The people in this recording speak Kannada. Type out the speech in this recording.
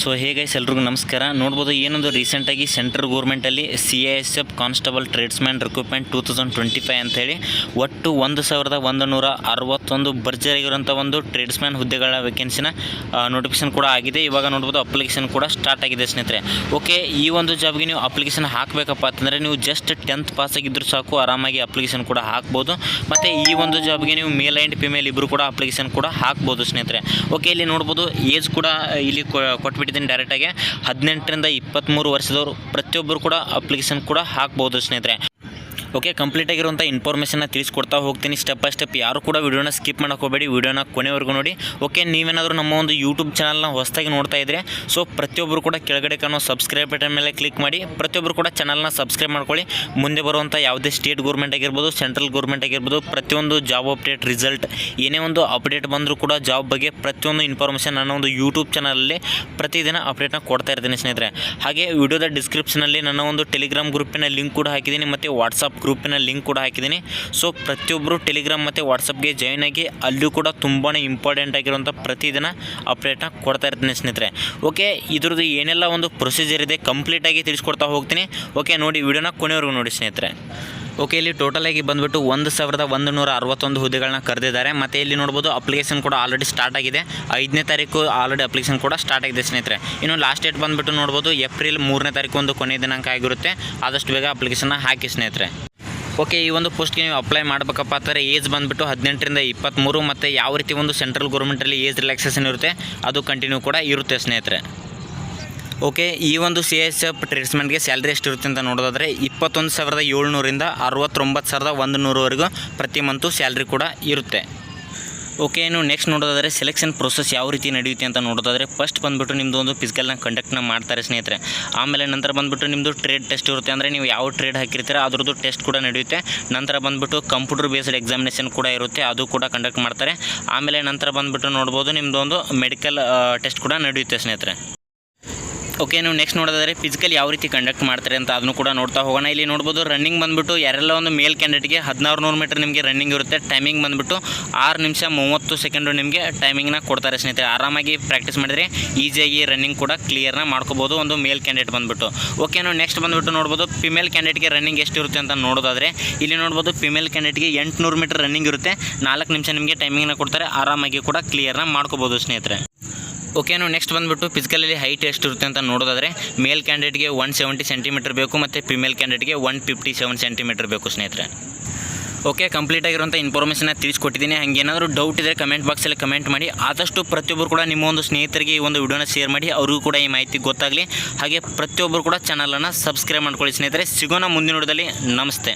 ಸೊ ಹೇಗೈಸ್ ಎಲ್ರಿಗೂ ನಮಸ್ಕಾರ. ನೋಡ್ಬೋದು ಏನೊಂದು ರೀಸೆಂಟಾಗಿ central ಗೌರ್ಮೆಂಟಲ್ಲಿ C I S F constable tradesman recruitment two thousand twenty five ಅಂತೇಳಿ ಒಟ್ಟು ಒಂದು ಸಾವಿರದ ಒಂದು ನೂರ ಅರವತ್ತೊಂದು ಭರ್ಜರಿಗಿರುವಂಥ ಒಂದು ಟ್ರೇಡ್ಸ್ಮ್ಯಾನ್ ಹುದ್ದೆಗಳ ವೇಕೆನ್ಸಿನ ನೋಟಿಫಿಕೇಶನ್ ಕೂಡ ಆಗಿದೆ. ಇವಾಗ ನೋಡ್ಬೋದು ಅಪ್ಲಿಕೇಶನ್ ಕೂಡ ಸ್ಟಾರ್ಟ್ ಆಗಿದೆ ಸ್ನೇಹಿತರೆ. ಓಕೆ ಈ ಒಂದು ಜಾಬ್ಗೆ ನೀವು ಅಪ್ಲಿಕೇಶನ್ ಹಾಕಬೇಕಪ್ಪ ಅಂತಂದರೆ ನೀವು ಜಸ್ಟ್ ಟೆಂತ್ ಪಾಸ್ ಆಗಿದ್ದರೂ ಸಾಕು, ಆರಾಮಾಗಿ ಅಪ್ಲಿಕೇಶನ್ ಕೂಡ ಹಾಕ್ಬೋದು. ಮತ್ತು ಈ ಒಂದು ಜಾಬ್ಗೆ ನೀವು ಮೇಲ್ ಆ್ಯಂಡ್ ಫಿಮೇಲ್ ಇಬ್ಬರು ಕೂಡ ಅಪ್ಲಿಕೇಶನ್ ಕೂಡ ಹಾಕ್ಬೋದು ಸ್ನೇಹಿತರೆ. ಓಕೆ ಇಲ್ಲಿ ನೋಡ್ಬೋದು ಏಜ್ ಕೂಡ ಇಲ್ಲಿ ಕೊಟ್ಬಿಟ್ಟಿದ್ದೀನಿ ಡೈರೆಕ್ಟಾಗಿ ಹದಿನೆಂಟರಿಂದ ಇಪ್ಪತ್ತ್ಮೂರು ವರ್ಷದವರು ಪ್ರತಿಯೊಬ್ಬರು ಕೂಡ ಅಪ್ಲಿಕೇಶನ್ ಕೂಡ ಹಾಕ್ಬೋದು ಸ್ನೇಹಿತರೆ. ಓಕೆ ಕಂಪ್ಲೀಟ್ ಆಗಿರುವಂಥ ಇನ್ಫಾರ್ಮೇಷನ್ನ ತಿಳಿಸ್ಕೊಡ್ತಾ ಹೋಗ್ತೀನಿ ಸ್ಟೆಪ್ ಬೈ ಸ್ಟೆಪ್ ಯಾರು ಕೂಡ ವಿಡಿಯೋನ ಸ್ಕಿಪ್ ಹೋಗಬೇಡಿ ವಿಡಿಯೋನ ಕೊನೆವರೆಗೂ ನೋಡಿ. ಓಕೆ, ನೀವೇನಾದರೂ ನಮ್ಮ ಒಂದು ಯೂಟ್ಯೂಬ್ ಚಾನಲ್ನ ಹೊಸದಾಗಿ ನೋಡ್ತಾ ಇದ್ದರೆ ಸೊ ಪ್ರತಿಯೊಬ್ಬರು ಕೂಡ ಕೆಳಗಡೆ ಕಾಣೋ ಸಬ್ಸ್ಕ್ರೈಬ್ ಬಟನ್ ಮೇಲೆ ಕ್ಲಿಕ್ ಮಾಡಿ ಪ್ರತಿಯೊಬ್ಬರು ಕೂಡ ಚಾನಲ್ನ ಸಬ್ಸ್ಕ್ರೈಬ್ ಮಾಡ್ಕೊಳ್ಳಿ. ಮುಂದೆ ಬರುವಂಥ ಯಾವುದೇ ಸ್ಟೇಟ್ ಗೌರ್ಮೆಂಟ್ ಆಗಿರ್ಬೋದು ಸೆಂಟ್ರಲ್ ಗೌರ್ಮೆಂಟ್ ಆಗಿರ್ಬೋದು, ಪ್ರತಿಯೊಂದು ಜಾಬ್ ಅಪ್ಡೇಟ್ ರಿಸಲ್ಟ್ ಏನೇ ಒಂದು ಅಪ್ಡೇಟ್ ಬಂದರೂ ಕೂಡ ಜಾಬ್ ಬಗ್ಗೆ ಪ್ರತಿಯೊಂದು ಇನ್ಫಾರ್ಮೇಷನ್ ನನ್ನ ಒಂದು ಯೂಟ್ಯೂಬ್ ಚಾನಲಲ್ಲಿ ಪ್ರತಿದಿನ ಅಪ್ಡೇಟ್ನ ಕೊಡ್ತಾ ಇರ್ತೀನಿ ಸ್ನೇಹಿತರೆ. ಹಾಗೆ ವಿಡಿಯೋದ ಡಿಸ್ಕ್ರಿಪ್ಷನಲ್ಲಿ ನನ್ನ ಒಂದು ಟೆಲಿಗ್ರಾಮ್ ಗ್ರೂಪಿನ ಲಿಂಕ್ ಕೂಡ ಹಾಕಿದ್ದೀನಿ, ಮತ್ತು ವಾಟ್ಸಪ್ ಗ್ರೂಪಿನ ಲಿಂಕ್ ಕೂಡ ಹಾಕಿದ್ದೀನಿ. ಸೊ ಪ್ರತಿಯೊಬ್ಬರು ಟೆಲಿಗ್ರಾಮ್ ಮತ್ತು ವಾಟ್ಸಪ್ಗೆ ಜಾಯ್ನ್ ಆಗಿ ಅಲ್ಲೂ ಕೂಡ ತುಂಬಾ ಇಂಪಾರ್ಟೆಂಟ್ ಆಗಿರುವಂಥ ಪ್ರತಿದಿನ ಅಪ್ಡೇಟ್ನ ಕೊಡ್ತಾ ಇರ್ತೀನಿ ಸ್ನೇಹಿತರೆ. ಓಕೆ ಇದ್ರದ್ದು ಏನೆಲ್ಲ ಒಂದು ಪ್ರೊಸೀಜರ್ ಇದೆ ಕಂಪ್ಲೀಟಾಗಿ ತಿಳಿಸ್ಕೊಡ್ತಾ ಹೋಗ್ತೀನಿ. ಓಕೆ ನೋಡಿ ವಿಡಿಯೋನ ಕೊನೆವರೆಗೂ ನೋಡಿ ಸ್ನೇಹಿತರೆ. ಓಕೆ ಇಲ್ಲಿ ಟೋಟಲ್ ಆಗಿ ಬಂದುಬಿಟ್ಟು ಒಂದು ಸಾವಿರದ ಒಂದು ನೂರ ಅರವತ್ತೊಂದು ಹುದ್ದೆಗಳನ್ನ ಕರೆದಿದ್ದಾರೆ. ಮತ್ತು ಇಲ್ಲಿ ನೋಡ್ಬೋದು ಅಪ್ಲಿಕೇಶನ್ ಕೂಡ ಆಲ್ರೆಡಿ ಸ್ಟಾರ್ಟ್ ಆಗಿದೆ. ಐದನೇ ತಾರೀಕು ಆಲ್ರೆಡಿ ಅಪ್ಲಿಕೇಶನ್ ಕೂಡ ಸ್ಟಾರ್ಟ್ ಆಗಿದೆ ಸ್ನೇಹಿತರೆ. ಇನ್ನು ಲಾಸ್ಟ್ ಡೇಟ್ ಬಂದುಬಿಟ್ಟು ನೋಡ್ಬೋದು ಏಪ್ರಿಲ್ ಮೂರನೇ ತಾರೀಕು ಒಂದು ಕೊನೆಯ ದಿನಾಂಕ ಆಗಿರುತ್ತೆ. ಆದಷ್ಟು ಬೇಗ ಅಪ್ಲಿಕೇಶನ್ನ ಹಾಕಿ ಸ್ನೇಹಿತರೆ. ಓಕೆ ಈ ಒಂದು ಪೋಸ್ಟ್ಗೆ ನೀವು ಅಪ್ಲೈ ಮಾಡಬೇಕಪ್ಪ. ಅಂದರೆ ಏಜ್ ಬಂದುಬಿಟ್ಟು ಹದಿನೆಂಟರಿಂದ ಇಪ್ಪತ್ತ್ಮೂರು ಮತ್ತು ಯಾವ ರೀತಿ ಒಂದು ಸೆಂಟ್ರಲ್ ಗೌರ್ಮೆಂಟಲ್ಲಿ ಏಜ್ ರಿಲ್ಯಾಕ್ಸೇಷನ್ ಇರುತ್ತೆ, ಅದು ಕಂಟಿನ್ಯೂ ಕೂಡ ಇರುತ್ತೆ ಸ್ನೇಹಿತರೆ. ಓಕೆ ಈ ಒಂದು ಸಿ ಎಸ್ ಎಫ್ ಟ್ರೀಟ್ಮೆಂಟ್ಗೆ ಸ್ಯಾಲ್ರಿ ಎಷ್ಟು ಇರುತ್ತೆ ಅಂತ ನೋಡೋದಾದರೆ, ಇಪ್ಪತ್ತೊಂದು ಸಾವಿರದ ಏಳ್ನೂರಿಂದ ಅರವತ್ತೊಂಬತ್ತು ಸಾವಿರದ ಒಂದು ನೂರವರೆಗೂ ಪ್ರತಿ ಮಂತು ಸ್ಯಾಲ್ರಿ ಕೂಡ ಇರುತ್ತೆ. ಓಕೆ ಇನ್ನು ನೆಕ್ಸ್ಟ್ ನೋಡೋದಾದರೆ ಸೆಲೆಕ್ಷನ್ ಪ್ರೊಸೆಸ್ ಯಾವ ರೀತಿ ನಡೆಯುತ್ತೆ ಅಂತ ನೋಡೋದಾದರೆ ಫಸ್ಟ್ ಬಂದುಬಿಟ್ಟು ನಿಮ್ಮದು ಒಂದು ಫಿಸಿಕಲ್ನ ಕಂಡಕ್ಟ್ನ ಮಾಡ್ತಾರೆ ಸ್ನೇಹಿತರೆ. ಆಮೇಲೆ ನಂತರ ಬಂದುಬಿಟ್ಟು ನಿಮ್ಮದು ಟ್ರೇಡ್ ಟೆಸ್ಟ್ ಇರುತ್ತೆ ಅಂದರೆ ನೀವು ಯಾವ ಟ್ರೇಡ್ ಹಾಕಿರ್ತೀರ ಅದ್ರದ್ದು ಟೆಸ್ಟ್ ಕೂಡ ನಡೆಯುತ್ತೆ. ನಂತರ ಬಂದುಬಿಟ್ಟು ಕಂಪ್ಯೂಟರ್ ಬೇಸ್ಡ್ ಎಕ್ಸಾಮಿನೇಷನ್ ಕೂಡ ಇರುತ್ತೆ, ಅದು ಕೂಡ ಕಂಡಕ್ಟ್ ಮಾಡ್ತಾರೆ. ಆಮೇಲೆ ನಂತರ ಬಂದುಬಿಟ್ಟು ನೋಡ್ಬೋದು ನಿಮ್ಮದು ಒಂದು ಮೆಡಿಕಲ್ ಟೆಸ್ಟ್ ಕೂಡ ನಡೆಯುತ್ತೆ ಸ್ನೇಹಿತರೆ. ಓಕೆ, ನೀವು ನೆಕ್ಸ್ಟ್ ನೋಡೋದಾದ್ರೆ ಫಿಸಿಕಲ್ ಯಾವ ರೀತಿ ಕಂಡಕ್ಟ್ ಮಾಡ್ತಾರೆ ಅಂತ ಅದನ್ನು ಕೂಡ ನೋಡ್ತಾ ಹೋಗೋಣ. ಇಲ್ಲಿ ನೋಡ್ಬೋದು ರನ್ನಿಂಗ್ ಬಂದುಬಿಟ್ಟು ಯಾರೆಲ್ಲ ಒಂದು ಮೇಲ್ ಕ್ಯಾಂಡಿಡೇಟ್ಗೆ ಹದಿನಾರು ನೂರು ಮೀಟರ್ ನಿಮಗೆ ರನ್ನಿಂಗ್ ಇರುತ್ತೆ ಟೈಮಿಂಗ್ ಬಂದುಬಿಟ್ಟು ಆರು ನಿಮಿಷ ಮೂವತ್ತು ಸೆಕೆಂಡು ನಿಮಗೆ ಟೈಮಿಂಗ್ನ ಕೊಡ್ತಾರೆ ಸ್ನೇಹಿತರೆ. ಆರಾಮಾಗಿ ಪ್ರಾಕ್ಟೀಸ್ ಮಾಡಿದರೆ ಈಸಿಯಾಗಿ ರನ್ನಿಂಗ್ ಕೂಡ ಕ್ಲಿಯರ್ನ ಮಾಡ್ಕೋಬೋದು ಒಂದು ಮೇಲ್ ಕ್ಯಾಂಡಿಡೇಟ್ ಬಂದುಬಿಟ್ಟು. ಓಕೆ ನಾವು ನೆಕ್ಸ್ಟ್ ಬಂದುಬಿಟ್ಟು ನೋಡ್ಬೋದು ಫಿಮೇಲ್ ಕ್ಯಾಂಡಿಡೇಟ್ಗೆ ರನ್ನಿಂಗ್ ಎಷ್ಟು ಇರುತ್ತೆ ಅಂತ ನೋಡೋದಾದರೆ, ಇಲ್ಲಿ ನೋಡ್ಬೋದು ಫಿಮೇಲ್ ಕ್ಯಾಂಡಿಡೇಟ್ಗೆ ಎಂಟುನೂರು ಮೀಟರ್ ರನ್ನಿಂಗ್ ಇರುತ್ತೆ. ನಾಲ್ಕು ನಿಮಿಷ ನಿಮಗೆ ಟೈಮಿಂಗ್ನ ಕೊಡ್ತಾರೆ, ಆರಾಮಾಗಿ ಕೂಡ ಕ್ಲಿಯರ್ನ ಮಾಡ್ಕೋಬೋದು ಸ್ನೇಹಿತರೆ. ಓಕೆ ನೆಕ್ಸ್ಟ್ ಬಂದುಬಿಟ್ಟು ಫಿಸಿಕಲಲ್ಲಿ ಹೈಟ್ ಎಷ್ಟು ಇರುತ್ತೆ ಅಂತ ನೋಡೋದಾದರೆ ಮೇಲ್ ಕ್ಯಾಂಡಿಡೇಟ್ಗೆ ಒನ್ ಸೆವೆಂಟಿ ಸೆಂಟಿಮೀಟರ್ ಬೇಕು ಮತ್ತು ಫಿಮೇಲ್ ಕ್ಯಾಂಡಿಡೇಟ್ಗೆ ಒನ್ ಫಿಫ್ಟಿ ಸೆವೆನ್ ಸೆಂಟಿಮೀಟರ್ ಬೇಕು ಸ್ನೇಹಿತರೆ. ಓಕೆ ಕಂಪ್ಲೀಟ್ ಆಗಿರುವಂಥ ಇನ್ಫಾರ್ಮೇಷನ್ನ ತಿಳಿಸ್ಕೊಟ್ಟಿದ್ದೀನಿ. ಹಾಗೇನಾದರೂ ಡೌಟ್ ಇದ್ದರೆ ಕಮೆಂಟ್ ಬಾಕ್ಸಲ್ಲಿ ಕಮೆಂಟ್ ಮಾಡಿ. ಆದಷ್ಟು ಪ್ರತಿಯೊಬ್ಬರು ಕೂಡ ನಿಮ್ಮ ಒಂದು ಸ್ನೇಹಿತರಿಗೆ ಈ ಒಂದು ವಿಡಿಯೋನ ಶೇರ್ ಮಾಡಿ. ಅವರಿಗೂ ಕೂಡ ಈ ಮಾಹಿತಿ ಗೊತ್ತಾಗಲಿ. ಹಾಗೆ ಪ್ರತಿಯೊಬ್ಬರು ಕೂಡ ಚಾನಲನ್ನು ಸಬ್ಸ್ಕ್ರೈಬ್ ಮಾಡ್ಕೊಳ್ಳಿ ಸ್ನೇಹಿತರೆ. ಸಿಗೋಣ ಮುಂದಿನ ವಿಡಿಯೋದಲ್ಲಿ. ನಮಸ್ತೆ.